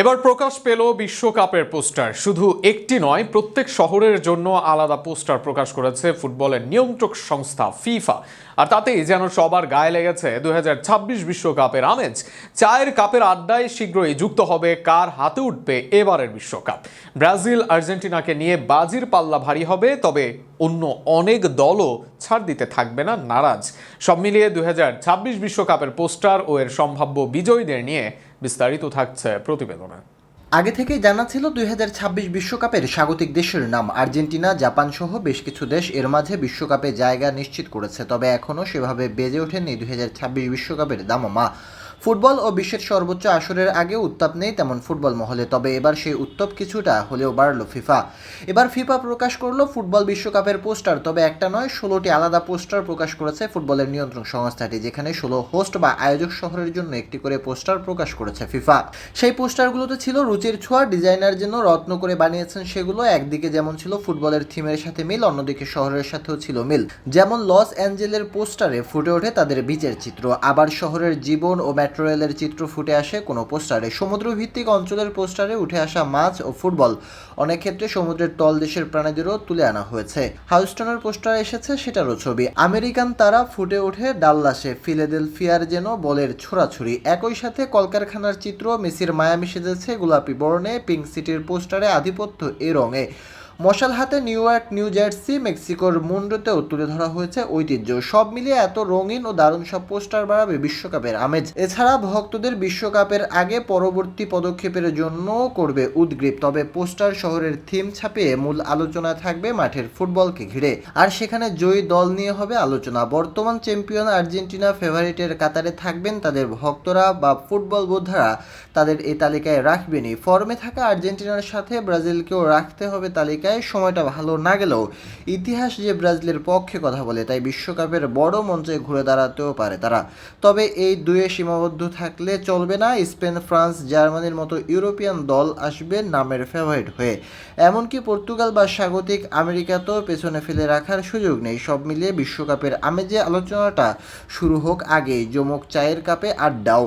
এবার প্রকাশ পেল বিশ্বকাপের পোস্টার। শুধু একটি নয়, প্রত্যেক শহরের জন্য আলাদা পোস্টার প্রকাশ করেছে ফুটবলের নিয়ন্ত্রক সংস্থা ফিফা। আর তাতেই যেন সবার গায়ে লেগেছে দু বিশ্বকাপের আমেজ। চায়ের কাপের আড্ডায় শীঘ্রই যুক্ত হবে কার হাতে উঠবে এবারের বিশ্বকাপ। ব্রাজিল আর্জেন্টিনাকে নিয়ে বাজির পাল্লা ভারী হবে, তবে অন্য অনেক দলও ছাড় দিতে থাকবে না, নারাজ। সব মিলিয়ে দু বিশ্বকাপের পোস্টার ও এর সম্ভাব্য বিজয়ীদের নিয়ে বিস্তারিত থাকছে প্রতিবেদনে। আগে থেকেই জানা ছিল দুই বিশ্বকাপের স্বাগতিক দেশের নাম আর্জেন্টিনা, জাপান সহ বেশ কিছু দেশ এর মাঝে বিশ্বকাপে জায়গা নিশ্চিত করেছে, তবে এখনও সেভাবে বেজে ওঠেনি দুই বিশ্বকাপের দামামা। ফুটবল ও বিশ্বের সর্বোচ্চ আসরের আগে উত্তাপ নেই তেমন ফুটবল মহলে, তবে এবার সেই উত্তাপ কিছুটা হলেও বাড়ল ফিফা। এবার ফিফা প্রকাশ করল ফুটবল বিশ্বকাপের পোস্টার, তবে একটা নয়, ষোলোটি আলাদা পোস্টার প্রকাশ করেছে ফুটবলের নিয়ন্ত্রণ সংস্থাটি, যেখানে ষোলো হোস্ট বা আয়োজক শহরের জন্য একটি করে পোস্টার প্রকাশ করেছে ফিফা। সেই পোস্টারগুলোতে ছিল রুচির ছোঁয়া, ডিজাইনার জন্য রত্ন করে বানিয়েছেন সেগুলো, একদিকে যেমন ছিল ফুটবলের থিমের সাথে মিল, অন্যদিকে শহরের সাথেও ছিল মিল। যেমন লস অ্যাঞ্জেলের পোস্টারে ফুটে ওঠে তাদের বিচের চিত্র, আবার শহরের জীবন ও মেট্রো রেলের চিত্র ফুটে আসে কোনো পোস্টারে। সমুদ্র ভিত্তিক অঞ্চলের পোস্টারে উঠে আসা মাছ ও ফুটবল অনেক ক্ষেত্রে সমুদ্রের তল দেশের প্রাণীদেরও তুলে আনা হয়েছে। হাউস্টনের পোস্টারে এসেছে সেটারও ছবি। আমেরিকান তারা ফুটে ওঠে ডাল্লাসে। ফিলাডেলফিয়ার যেন বলের ছোড়াছুরি একই সাথে কলকারখানার চিত্র মেসির মায়ামি সেজেছে গোলাপি বর্ণে। পিঙ্ক সিটির পোস্টারে আধিপত্য এ রঙে। মশাল হাতে নিউ ইয়র্ক, নিউ জার্সি, মেক্সিকোর মুন্ডোতেও তুলে ধরা হয়েছে ঐতিহ্য। সব মিলিয়ে এত রঙিন ও দারুণ সব পোস্টার বাড়াবে বিশ্বকাপের আমেজ। এছাড়া ভক্তদের বিশ্বকাপের আগে পরবর্তী পদক্ষেপের জন্য করবে উদ্গ্রীব। তবে পোস্টার শহরের থিম ছাপিয়ে মূল আলোচনা থাকবে মাঠের ফুটবলকে ঘিরে। আর সেখানে জয়ী দল নিয়ে হবে আলোচনা। বর্তমান চ্যাম্পিয়ন আর্জেন্টিনা ফেভারিটের কাতারে থাকবেন তাদের ভক্তরা বা ফুটবল বোদ্ধারা তাদের এই তালিকায় রাখবেনই। ফর্মে থাকা আর্জেন্টিনার সাথে ব্রাজিলকেও রাখতে হবে তালিকায় সময়টা ভালো না গেলেও ইতিহাস যে ব্রাজিলের পক্ষে কথা বলে, তাই বিশ্বকাপের বড় মঞ্চে ঘুরে দাঁড়াতেও পারে তারা। তবে এই দুয়ে সীমাবদ্ধ থাকলে চলবে না, স্পেন, ফ্রান্স, জার্মানির মতো ইউরোপিয়ান দল আসবে নামের ফেভারিট হয়ে। এমনকি পর্তুগাল বা স্বাগতিক আমেরিকাতেও পেছনে ফেলে রাখার সুযোগ নেই। সব মিলিয়ে বিশ্বকাপের আমেজে আলোচনাটা শুরু হোক আগেই। জমক চায়ের কাপে আড্ডাও।